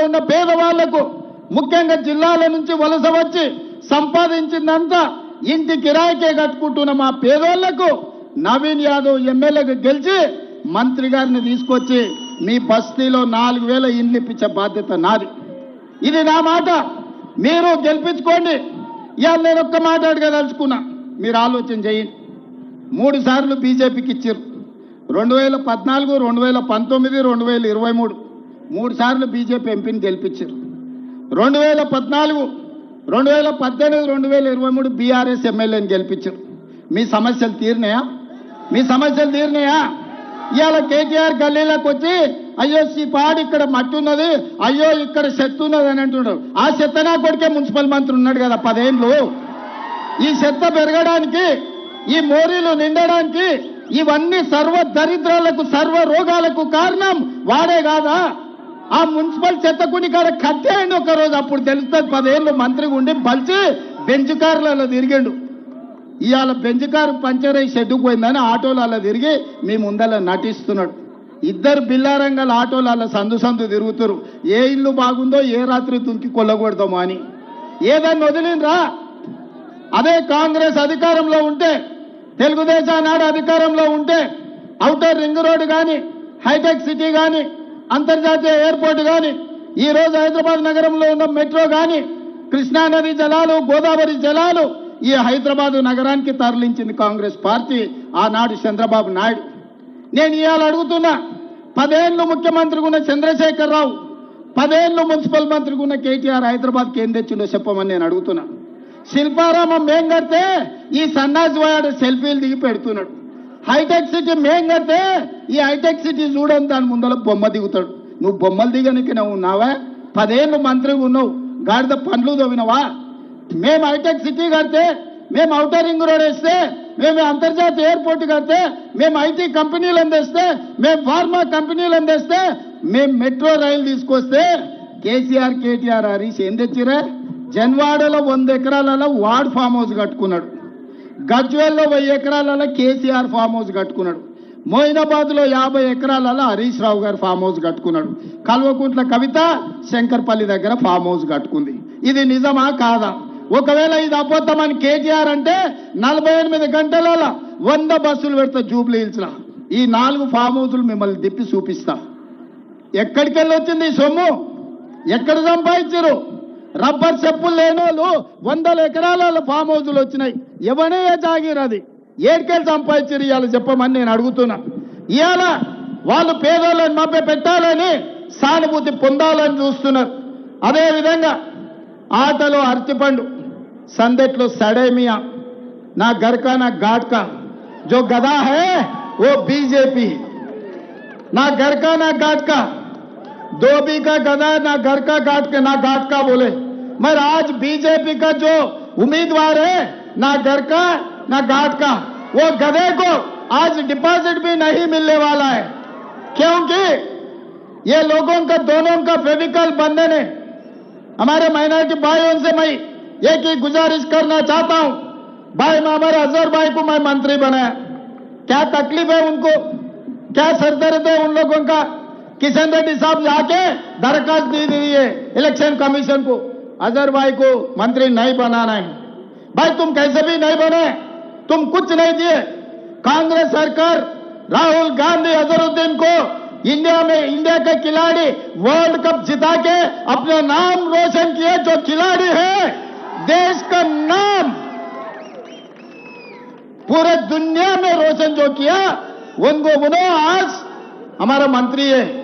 ఉన్న పేదవాళ్ళకు ముఖ్యంగా జిల్లాల నుంచి వలస వచ్చి సంపాదించిందంతా ఇంటి కిరాయికే కట్టుకుంటున్న మా పేదోళ్ళకు నవీన్ యాదవ్ ఎమ్మెల్యేగా గెలిచి మంత్రి గారిని తీసుకొచ్చి మీ బస్తీలో నాలుగు వేల ఇండ్లు ఇప్పించే బాధ్యత నాది. ఇది నా మాట. మీరు గెలిపించుకోండి. ఇవాళ నేను ఒక్క మాట అడగదలుచుకున్నా. మీరు ఆలోచన చేయండి. మూడు సార్లు బీజేపీకి ఇచ్చారు. రెండు వేల పద్నాలుగు రెండు వేల పంతొమ్మిది రెండు వేల ఇరవై మూడు. మూడు సార్లు బీజేపీ ఎంపీని గెలిపించారు. రెండు వేల పద్నాలుగు రెండు వేల పద్దెనిమిది రెండు వేల ఇరవై మూడు బీఆర్ఎస్ ఎమ్మెల్యేని గెలిపించారు. మీ సమస్యలు తీరినాయా? మీ సమస్యలు తీరినాయా? ఇవాళ కేటీఆర్ గల్లీలోకి వచ్చి అయ్యో ఈ పాడు ఇక్కడ మట్టి ఉన్నది అయ్యో ఇక్కడ చెత్త ఉన్నది అని అంటున్నాడు. ఆ చెత్త నా కొడుకే మున్సిపల్ మంత్రి ఉన్నాడు కదా పదేండ్లు. ఈ చెత్త పెరగడానికి ఈ మోరీలు నిండడానికి ఇవన్నీ సర్వ దరిద్రాలకు సర్వ రోగాలకు కారణం వాడే కాదా? ఆ మున్సిపల్ చెత్తకుని కాడ కట్టేయండి ఒక రోజు అప్పుడు తెలుస్తుంది పదేళ్ళు మంత్రిగా ఉండి పలిచి బెంచ్ కార్లలో తిరిగిండు. ఇవాళ బెంచ్ కారు పంచర్ అయ్యి షెడ్డుకు పోయిందని ఆటోలలో తిరిగి మీ ముందల నటిస్తున్నాడు. ఇద్దరు బిల్లారంగల ఆటోలలో సందు సందు తిరుగుతారు. ఏ ఇల్లు బాగుందో ఏ రాత్రి తుంకి కొల్లకూడదామో అని. ఏదన్నా వదిలిండ్రా? అదే కాంగ్రెస్ అధికారంలో ఉంటే తెలుగుదేశం నాడు అధికారంలో ఉంటే అవుటర్ రింగ్ రోడ్ కానీ హైటెక్ సిటీ కానీ అంతర్జాతీయ ఎయిర్పోర్ట్ కానీ ఈ రోజు హైదరాబాద్ నగరంలో ఉన్న మెట్రో కానీ కృష్ణానది జలాలు గోదావరి జలాలు ఈ హైదరాబాదు నగరానికి తరలించింది కాంగ్రెస్ పార్టీ ఆనాడు చంద్రబాబు నాయుడు. నేను ఇవాళ అడుగుతున్నా పదేళ్ళు ముఖ్యమంత్రిగా ఉన్న చంద్రశేఖర్ రావు పదేళ్ళు మున్సిపల్ మంత్రిగా ఉన్న కేటీఆర్ హైదరాబాద్కి ఏం తెచ్చిండో చెప్పమని నేను అడుగుతున్నా. శిల్పారామం ఏం కడితే ఈ సన్నాజ్ వాడు సెల్ఫీలు దిగి పెడుతున్నాడు. హైటెక్ సిటీ మేం కడితే ఈ హైటెక్ సిటీ చూడని దాని ముందర బొమ్మ దిగుతాడు. నువ్వు బొమ్మలు దిగనికి నువ్వు ఉన్నావా? పదేళ్ళు మంత్రిగా ఉన్నావు. గాడిద పండ్లు తవ్వినవా? మేము హైటెక్ సిటీ కడితే మేము ఔటర్ రింగ్ రోడ్ వేస్తే మేము అంతర్జాతీయ ఎయిర్పోర్ట్ కడితే మేము ఐటీ కంపెనీలు అందిస్తే మేము ఫార్మా కంపెనీలు అందిస్తే మేము మెట్రో రైలు తీసుకొస్తే కేసీఆర్ కేటీఆర్ హరీష్ ఏం తెచ్చిరా జన్వాడలో వంద ఎకరాలలో వార్డ్ ఫామ్ హౌస్ కట్టుకున్నాడు. గజ్వేల్లో వెయ్యి ఎకరాలలో కేసీఆర్ ఫామ్ హౌస్ కట్టుకున్నాడు. మోయినాబాద్లో యాభై ఎకరాలలో హరీష్ రావు గారు ఫామ్ హౌస్ కట్టుకున్నాడు. కల్వకుంట్ల కవిత శంకర్పల్లి దగ్గర ఫామ్ హౌస్ కట్టుకుంది. ఇది నిజమా కాదా? ఒకవేళ ఇది అబద్ధమని కేటీఆర్ అంటే నలభై ఎనిమిది గంటలలో వంద బస్సులు పెడతా జూబ్లీ హిల్స్లో. ఈ నాలుగు ఫామ్ హౌసులు మిమ్మల్ని తిప్పి చూపిస్తా. ఎక్కడికి వెళ్ళి వచ్చింది ఈ సొమ్ము? ఎక్కడ సంపాదించారు రబ్బర్ చెప్పులు లేని వాళ్ళు వందల ఎకరాల ఫామ్ హౌజులు వచ్చినాయి. ఎవనే జాగీర్ అది? ఏడికెళ్ళి సంపాదించారు ఇవాళ చెప్పమని నేను అడుగుతున్నా. ఇవాళ వాళ్ళు పేదోళ్ళని మభ్య పెట్టాలని సానుభూతి పొందాలని చూస్తున్నారు. అదేవిధంగా ఆటలో అరటిపండు సందెట్లో సడేమియా నా గర్కా నా ఘాట్కా జో గదా హే ఓ బీజేపీ. నా గర్కా నా ఘాట్కా धोबी का गदा ना घर का घाट के ना घाट का बोले। मगर आज बीजेपी का जो उम्मीदवार है, ना घर का, ना घाट का, वो गधे को आज डिपॉजिट भी नहीं मिलने वाला है। क्योंकि ये लोगों का, दोनों का फेविकल बंधन है। हमारे माइनॉरिटी भाइयों से मैं एक ही गुजारिश करना चाहता हूँ। भाई मैं हमारे अजहर भाई को मैं मंत्री बनाया। क्या तकलीफ़ है उनको? क्या सरदर्द है उन लोगों का? किशन रेड्डी साहब जाके दरखास्त दी दी है इलेक्शन कमीशन को। अजहर भाई को मंत्री नहीं बनाना है। भाई, तुम कैसे भी नहीं बने, तुम कुछ नहीं दिए। कांग्रेस सरकार राहुल गांधी अजहरुद्दीन को इंडिया में, इंडिया के खिलाड़ी वर्ल्ड कप जिता के अपने नाम रोशन किए, जो खिलाड़ी है, देश का नाम। पूरे दुनिया में रोशन जो किया, उनको उन्होंने आज हमारा मंत्री है।